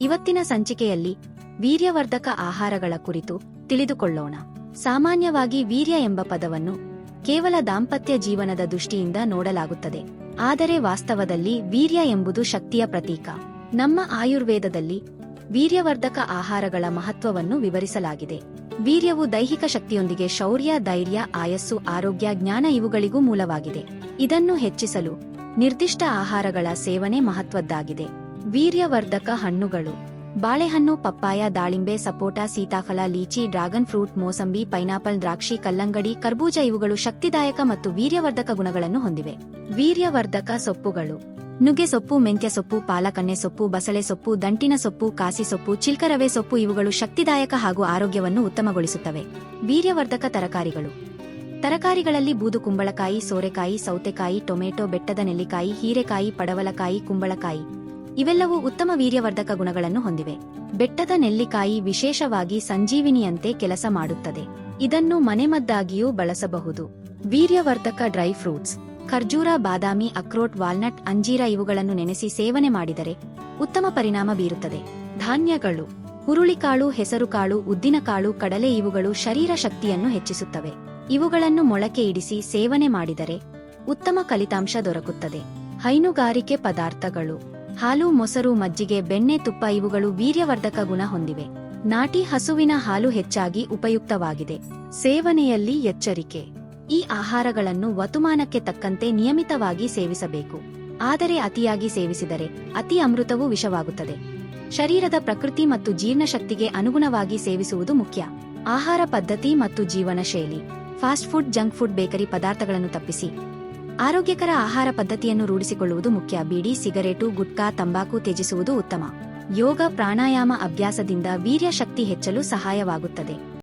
ಇವತ್ತಿನ ಸಂಚಿಕೆಯಲ್ಲಿ ವೀರ್ಯವರ್ಧಕ ಆಹಾರಗಳ ಕುರಿತು ತಿಳಿದುಕೊಳ್ಳೋಣ. ಸಾಮಾನ್ಯವಾಗಿ ವೀರ್ಯ ಎಂಬ ಪದವನ್ನು ಕೇವಲ ದಾಂಪತ್ಯ ಜೀವನದ ದೃಷ್ಟಿಯಿಂದ ನೋಡಲಾಗುತ್ತದೆ. ಆದರೆ ವಾಸ್ತವದಲ್ಲಿ ವೀರ್ಯ ಎಂಬುದು ಶಕ್ತಿಯ ಪ್ರತೀಕ. ನಮ್ಮ ಆಯುರ್ವೇದದಲ್ಲಿ ವೀರ್ಯವರ್ಧಕ ಆಹಾರಗಳ ಮಹತ್ವವನ್ನು ವಿವರಿಸಲಾಗಿದೆ. ವೀರ್ಯವು ದೈಹಿಕ ಶಕ್ತಿಯೊಂದಿಗೆ ಶೌರ್ಯ, ಧೈರ್ಯ, ಆಯಸ್ಸು, ಆರೋಗ್ಯ, ಜ್ಞಾನ ಇವುಗಳಿಗೂ ಮೂಲವಾಗಿದೆ. ಇದನ್ನು ಹೆಚ್ಚಿಸಲು ನಿರ್ದಿಷ್ಟ ಆಹಾರಗಳ ಸೇವನೆ ಮಹತ್ವದ್ದಾಗಿದೆ. ವೀರ್ಯವರ್ಧಕ ಹಣ್ಣುಗಳು. ಬಾಳೆಹಣ್ಣು, ಪಪ್ಪಾಯ, ದಾಳಿಂಬೆ, ಸಪೋಟ, ಸೀತಾಫಲ, ಲೀಚಿ ಡ್ರಾಗನ್ ಫ್ರೂಟ್, ಮೋಸಂಬಿ, ಪೈನಾಪಲ್, ದ್ರಾಕ್ಷಿ, ಕಲ್ಲಂಗಡಿ, ಕರ್ಬೂಜ ಇವುಗಳು ಶಕ್ತಿದಾಯಕ ಮತ್ತು ವೀರ್ಯವರ್ಧಕ ಗುಣಗಳನ್ನು ಹೊಂದಿವೆ. ವೀರ್ಯವರ್ಧಕ ಸೊಪ್ಪುಗಳು. ನುಗ್ಗೆ ಸೊಪ್ಪು, ಮೆಂತ್ಯ ಸೊಪ್ಪು ಪಾಲಕಣ್ಣೆ ಸೊಪ್ಪು, ಬಸಳೆ ಸೊಪ್ಪು, ದಂಟಿನ ಸೊಪ್ಪು, ಕಾಸಿ ಸೊಪ್ಪು, ಚಿಲ್ಕರವೆ ಸೊಪ್ಪು ಇವುಗಳು ಶಕ್ತಿದಾಯಕ ಹಾಗೂ ಆರೋಗ್ಯವನ್ನು ಉತ್ತಮಗೊಳಿಸುತ್ತವೆ. ವೀರ್ಯವರ್ಧಕ ತರಕಾರಿಗಳು. ತರಕಾರಿಗಳಲ್ಲಿ ಬೂದು ಕುಂಬಳಕಾಯಿ, ಸೋರೆಕಾಯಿ, ಸೌತೆಕಾಯಿ, ಟೊಮೆಟೊ, ಬೆಟ್ಟದ ನೆಲ್ಲಿಕಾಯಿ, ಹೀರೆಕಾಯಿ, ಪಡವಲಕಾಯಿ, ಕುಂಬಳಕಾಯಿ. ಇವೆಲ್ಲವೂ ಉತ್ತಮ ವೀರ್ಯವರ್ಧಕ ಗುಣಗಳನ್ನು ಹೊಂದಿವೆ. ಬೆಟ್ಟದ ನೆಲ್ಲಿಕಾಯಿ ವಿಶೇಷವಾಗಿ ಸಂಜೀವಿನಿಯಂತೆ ಕೆಲಸ ಮಾಡುತ್ತದೆ. ಇದನ್ನು ಮನೆಮದ್ದಾಗಿಯೂ ಬಳಸಬಹುದು. ವೀರ್ಯವರ್ಧಕ ಡ್ರೈ ಫ್ರೂಟ್ಸ್, ಖರ್ಜೂರ, ಬಾದಾಮಿ ಅಕ್ರೋಟ್ ವಾಲ್ನಟ್, ಅಂಜೀರ ಇವುಗಳನ್ನು ನೆನೆಸಿ ಸೇವನೆ ಮಾಡಿದರೆ ಉತ್ತಮ ಪರಿಣಾಮ ಬೀರುತ್ತದೆ. ಧಾನ್ಯಗಳು, ಹುರುಳಿಕಾಳು, ಹೆಸರುಕಾಳು, ಉದ್ದಿನಕಾಳು, ಕಡಲೆ ಇವುಗಳು ಶರೀರ ಶಕ್ತಿಯನ್ನು ಹೆಚ್ಚಿಸುತ್ತವೆ. ಇವುಗಳನ್ನು ಮೊಳಕೆ ಇಡಿಸಿ ಸೇವನೆ ಮಾಡಿದರೆ ಉತ್ತಮ ಫಲಿತಾಂಶ ದೊರಕುತ್ತದೆ. ಹೈನುಗಾರಿಕೆ ಪದಾರ್ಥಗಳು ಹಾಲು, ಮೊಸರು, ಮಜ್ಜಿಗೆ, ಬೆಣ್ಣೆ, ತುಪ್ಪ ಇವುಗಳು ವೀರ್ಯವರ್ಧಕ ಗುಣ ಹೊಂದಿವೆ. ನಾಟಿ ಹಸುವಿನ ಹಾಲು ಹೆಚ್ಚಾಗಿ ಉಪಯುಕ್ತವಾಗಿದೆ. ಸೇವನೆಯಲ್ಲಿ ಎಚ್ಚರಿಕೆ. ಈ ಆಹಾರಗಳನ್ನು ವತುಮಾನಕ್ಕೆ ತಕ್ಕಂತೆ ನಿಯಮಿತವಾಗಿ ಸೇವಿಸಬೇಕು. ಆದರೆ ಅತಿಯಾಗಿ ಸೇವಿಸಿದರೆ ಅತಿ ಅಮೃತವೂ ವಿಷವಾಗುತ್ತದೆ. ಶರೀರದ ಪ್ರಕೃತಿ ಮತ್ತು ಜೀರ್ಣಶಕ್ತಿಗೆ ಅನುಗುಣವಾಗಿ ಸೇವಿಸುವುದು ಮುಖ್ಯ. ಆಹಾರ ಪದ್ಧತಿ ಮತ್ತು ಜೀವನ ಶೈಲಿ fast food, junk food, bakery ಪದಾರ್ಥಗಳನ್ನು ತಪ್ಪಿಸಿ. ಆರೋಗ್ಯಕರ ಆಹಾರ ಪದ್ಧತಿಯನ್ನು ರೂಢಿಸಿಕೊಳ್ಳುವುದು ಮುಖ್ಯ. ಬೀಡಿ, ಸಿಗರೇಟು, ಗುಟ್ಕಾ, ತಂಬಾಕು ತ್ಯಜಿಸುವುದು ಉತ್ತಮ. ಯೋಗ, ಪ್ರಾಣಾಯಾಮ ಅಭ್ಯಾಸದಿಂದ ವೀರ್ಯ ಶಕ್ತಿ ಹೆಚ್ಚಲು ಸಹಾಯವಾಗುತ್ತದೆ.